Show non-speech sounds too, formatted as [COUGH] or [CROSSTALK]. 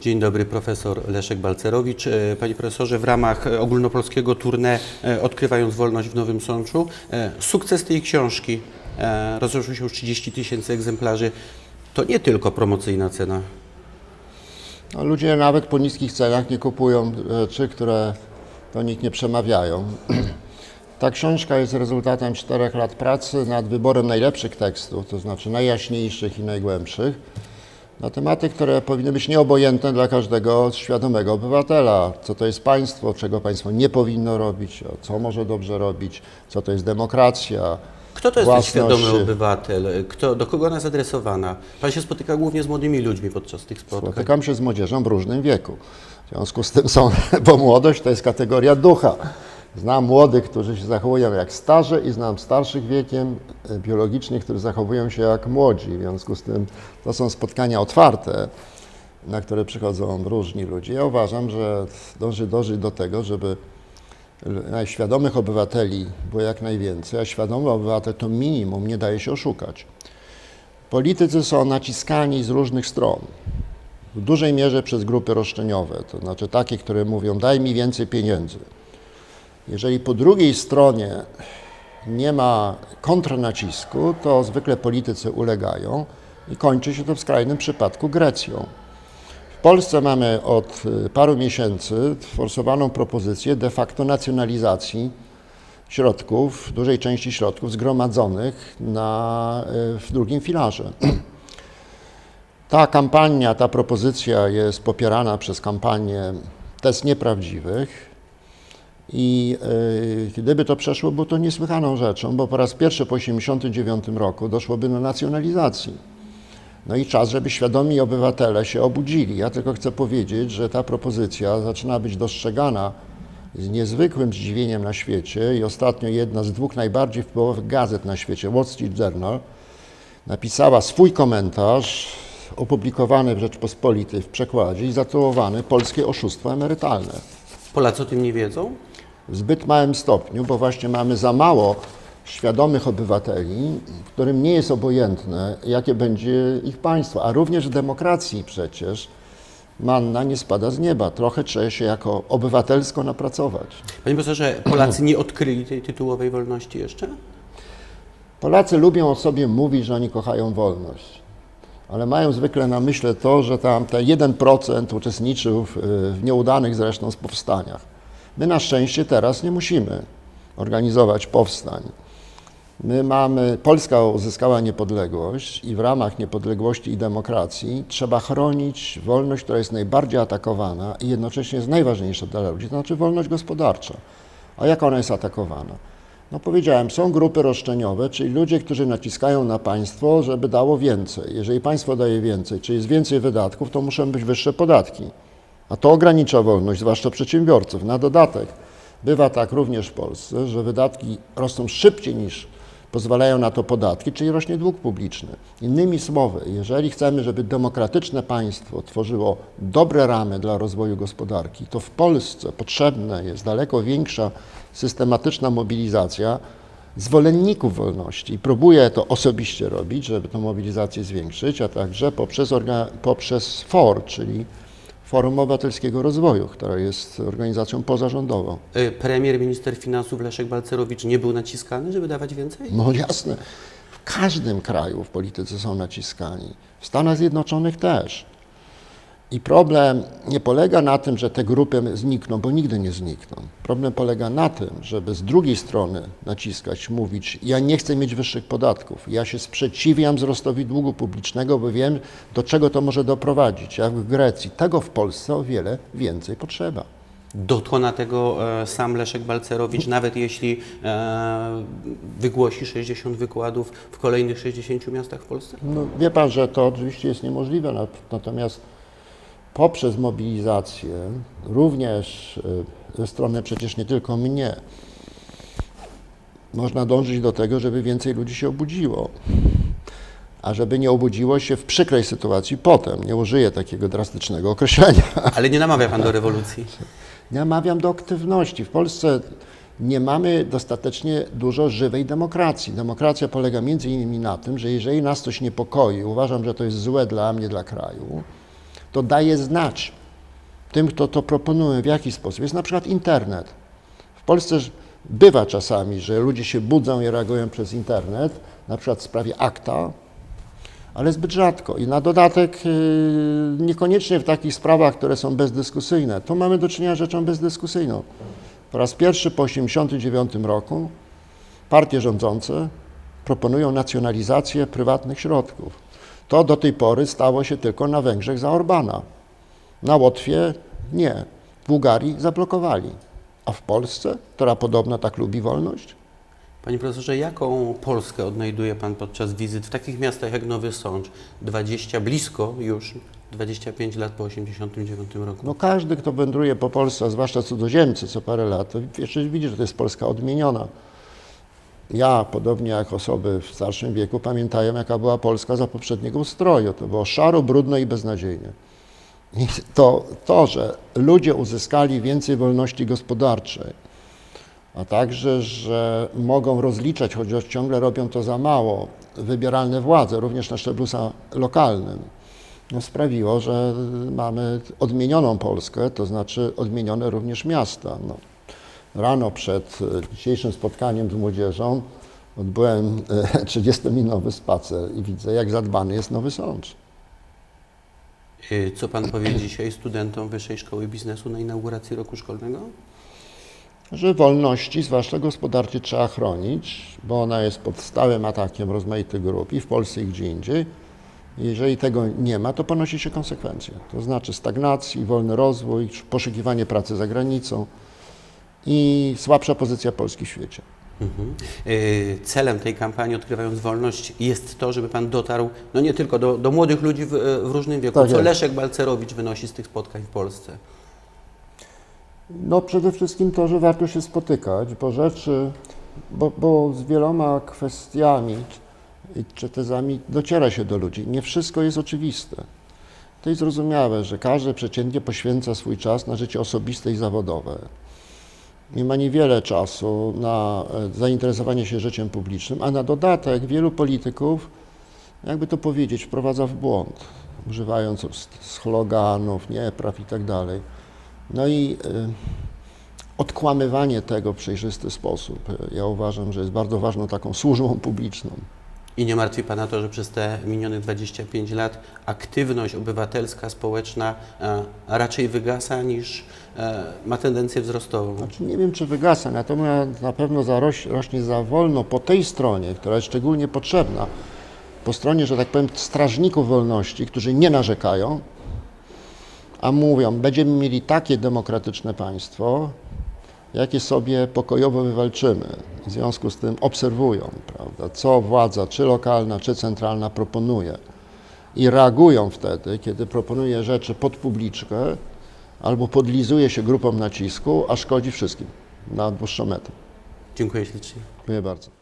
Dzień dobry, profesor Leszek Balcerowicz. E, Panie profesorze, w ramach ogólnopolskiego tournée e, Odkrywając Wolność w Nowym Sączu, e, sukces tej książki, rozeszło się już 30 tysięcy egzemplarzy, to nie tylko promocyjna cena. No, ludzie nawet po niskich cenach nie kupują rzeczy, które do nich nie przemawiają. [CLEARS THROAT] Ta książka jest rezultatem czterech lat pracy nad wyborem najlepszych tekstów, to znaczy najjaśniejszych i najgłębszych, na tematy, które powinny być nieobojętne dla każdego świadomego obywatela. Co to jest państwo, czego państwo nie powinno robić, co może dobrze robić, co to jest demokracja. Kto to jest ten świadomy obywatel? Kto, do kogo ona jest adresowana? Pan się spotyka głównie z młodymi ludźmi podczas tych spotkań. Spotykam się z młodzieżą w różnym wieku. W związku z tym są, [LAUGHS] bo młodość to jest kategoria ducha. Znam młodych, którzy się zachowują jak starzy i znam starszych wiekiem e, biologicznych, którzy zachowują się jak młodzi. W związku z tym to są spotkania otwarte, na które przychodzą różni ludzie. Ja uważam, że dąży, dąży do tego, żeby świadomych obywateli było jak najwięcej, a świadomy obywatel to minimum nie daje się oszukać. Politycy są naciskani z różnych stron w dużej mierze przez grupy roszczeniowe, to znaczy takie, które mówią daj mi więcej pieniędzy. Jeżeli po drugiej stronie nie ma kontrnacisku, to zwykle politycy ulegają i kończy się to w skrajnym przypadku Grecją. W Polsce mamy od y, paru miesięcy forsowaną propozycję de facto nacjonalizacji środków, dużej części środków zgromadzonych na, y, w drugim filarze. [CLEARS THROAT] Ta kampania, ta propozycja jest popierana przez kampanię test nieprawdziwych i y, gdyby to przeszło, było to niesłychaną rzeczą, bo po raz pierwszy po 1989 roku doszłoby do nacjonalizacji. No i czas, żeby świadomi obywatele się obudzili. Ja tylko chcę powiedzieć, że ta propozycja zaczyna być dostrzegana z niezwykłym zdziwieniem na świecie i ostatnio jedna z dwóch najbardziej wpływowych gazet na świecie, Wall Street Journal, napisała swój komentarz opublikowany w Rzeczpospolitej w przekładzie i zatytułowany Polskie oszustwo emerytalne. Polacy o tym nie wiedzą? W zbyt małym stopniu, bo właśnie mamy za mało świadomych obywateli, którym nie jest obojętne, jakie będzie ich państwo, a również w demokracji przecież manna nie spada z nieba. Trochę trzeba się jako obywatelsko napracować. Panie profesorze, Polacy nie odkryli tej tytułowej wolności jeszcze? Polacy lubią o sobie mówić, że oni kochają wolność, ale mają zwykle na myśli to, że tam te 1% uczestniczył w, w nieudanych zresztą powstaniach. My na szczęście teraz nie musimy organizować powstań. My mamy, Polska uzyskała niepodległość i w ramach niepodległości i demokracji trzeba chronić wolność, która jest najbardziej atakowana i jednocześnie jest najważniejsza dla ludzi, to znaczy wolność gospodarcza. A jak ona jest atakowana? No powiedziałem, są grupy roszczeniowe, czyli ludzie, którzy naciskają na państwo, żeby dało więcej. Jeżeli państwo daje więcej, czyli jest więcej wydatków, to muszą być wyższe podatki. A to ogranicza wolność, zwłaszcza przedsiębiorców. Na dodatek bywa tak również w Polsce, że wydatki rosną szybciej niż pozwalają na to podatki, czyli rośnie dług publiczny. Innymi słowy, jeżeli chcemy, żeby demokratyczne państwo tworzyło dobre ramy dla rozwoju gospodarki, to w Polsce potrzebna jest daleko większa systematyczna mobilizacja zwolenników wolności. I próbuję to osobiście robić, żeby tę mobilizację zwiększyć, a także poprzez, poprzez FOR, czyli Forum Obywatelskiego Rozwoju, która jest organizacją pozarządową. E, Premier, minister finansów Leszek Balcerowicz nie był naciskany, żeby dawać więcej? No jasne. W każdym kraju w polityce są naciskani. W Stanach Zjednoczonych też. I problem nie polega na tym, że te grupy znikną, bo nigdy nie znikną. Problem polega na tym, żeby z drugiej strony naciskać, mówić: Ja nie chcę mieć wyższych podatków, ja się sprzeciwiam wzrostowi długu publicznego, bo wiem, do czego to może doprowadzić. Jak w Grecji, tego w Polsce o wiele więcej potrzeba. Dokona tego e, sam Leszek Balcerowicz, nawet jeśli e, wygłosi 60 wykładów w kolejnych 60 miastach w Polsce? No, wie pan, że to oczywiście jest niemożliwe, nat- natomiast poprzez mobilizację, również y, ze strony przecież nie tylko mnie, można dążyć do tego, żeby więcej ludzi się obudziło. A żeby nie obudziło się w przykrej sytuacji potem, nie użyję takiego drastycznego określenia. [LAUGHS] Ale nie namawia Pan do rewolucji. Namawiam do aktywności. W Polsce nie mamy dostatecznie dużo żywej demokracji. Demokracja polega między innymi na tym, że jeżeli nas coś niepokoi, uważam, że to jest złe dla mnie, dla kraju, to daje znać tym, kto to proponuje, w jaki sposób. Jest na przykład internet. W Polsce bywa czasami, że ludzie się budzą i reagują przez internet, na przykład w sprawie akta, ale zbyt rzadko. I na dodatek yy, niekoniecznie w takich sprawach, które są bezdyskusyjne. Tu mamy do czynienia z rzeczą bezdyskusyjną. Po raz pierwszy po 1989 roku partie rządzące proponują nacjonalizację prywatnych środków. To do tej pory stało się tylko na Węgrzech za Orbana. Na Łotwie nie. W Bułgarii zablokowali. A w Polsce, która podobno tak lubi wolność, Panie profesorze, jaką Polskę odnajduje Pan podczas wizyt w takich miastach jak Nowy Sącz? 20, blisko już 25 lat po 1989 roku. No każdy, kto wędruje po Polsce, a zwłaszcza cudzoziemcy co parę lat, to jeszcze widzi, że to jest Polska odmieniona. Ja, podobnie jak osoby w starszym wieku, pamiętają, jaka była Polska za poprzedniego ustroju. To było szaro, brudno i beznadziejnie. I to, to, że ludzie uzyskali więcej wolności gospodarczej, a także, że mogą rozliczać, chociaż ciągle robią to za mało, wybieralne władze, również na szczeblu lokalnym, no, sprawiło, że mamy odmienioną Polskę, to znaczy odmienione również miasta. No, rano przed e, dzisiejszym spotkaniem z młodzieżą odbyłem e, [LAUGHS] 30-minutowy spacer i widzę, jak zadbany jest Nowy Sącz. Y, Co Pan powie dzisiaj studentom Wyższej Szkoły Biznesu na inauguracji roku szkolnego? Że wolności, zwłaszcza gospodarczej, trzeba chronić, bo ona jest pod stałym atakiem rozmaitych grup i w Polsce i gdzie indziej. Jeżeli tego nie ma, to ponosi się konsekwencje. To znaczy stagnacji, wolny rozwój, poszukiwanie pracy za granicą i słabsza pozycja Polski w świecie. Mhm. Y, Celem tej kampanii Odkrywając Wolność jest to, żeby Pan dotarł no nie tylko do, do młodych ludzi w, w różnym wieku. Tak Co jest. Leszek Balcerowicz wynosi z tych spotkań w Polsce? No przede wszystkim to, że warto się spotykać, bo rzeczy, bo, bo z wieloma kwestiami czy tezami dociera się do ludzi. Nie wszystko jest oczywiste. To jest zrozumiałe, że każdy przeciętnie poświęca swój czas na życie osobiste i zawodowe. I ma niewiele czasu na e, zainteresowanie się życiem publicznym, a na dodatek wielu polityków, jakby to powiedzieć, wprowadza w błąd, używając sloganów, niepraw i tak dalej. No i y, odkłamywanie tego w przejrzysty sposób, y, ja uważam, że jest bardzo ważną taką służbą publiczną. I nie martwi Pana to, że przez te minionych 25 lat aktywność obywatelska, społeczna e, raczej wygasa niż e, ma tendencję wzrostową? Znaczy nie wiem, czy wygasa, natomiast na pewno zaroś, rośnie za wolno po tej stronie, która jest szczególnie potrzebna, po stronie, że tak powiem, strażników wolności, którzy nie narzekają, a mówią, będziemy mieli takie demokratyczne państwo, jakie sobie pokojowo wywalczymy. W związku z tym obserwują, prawda, co władza, czy lokalna, czy centralna proponuje. I reagują wtedy, kiedy proponuje rzeczy pod publiczkę, albo podlizuje się grupom nacisku, a szkodzi wszystkim na dłuższą metę. Dziękuję ślicznie. Dziękuję bardzo.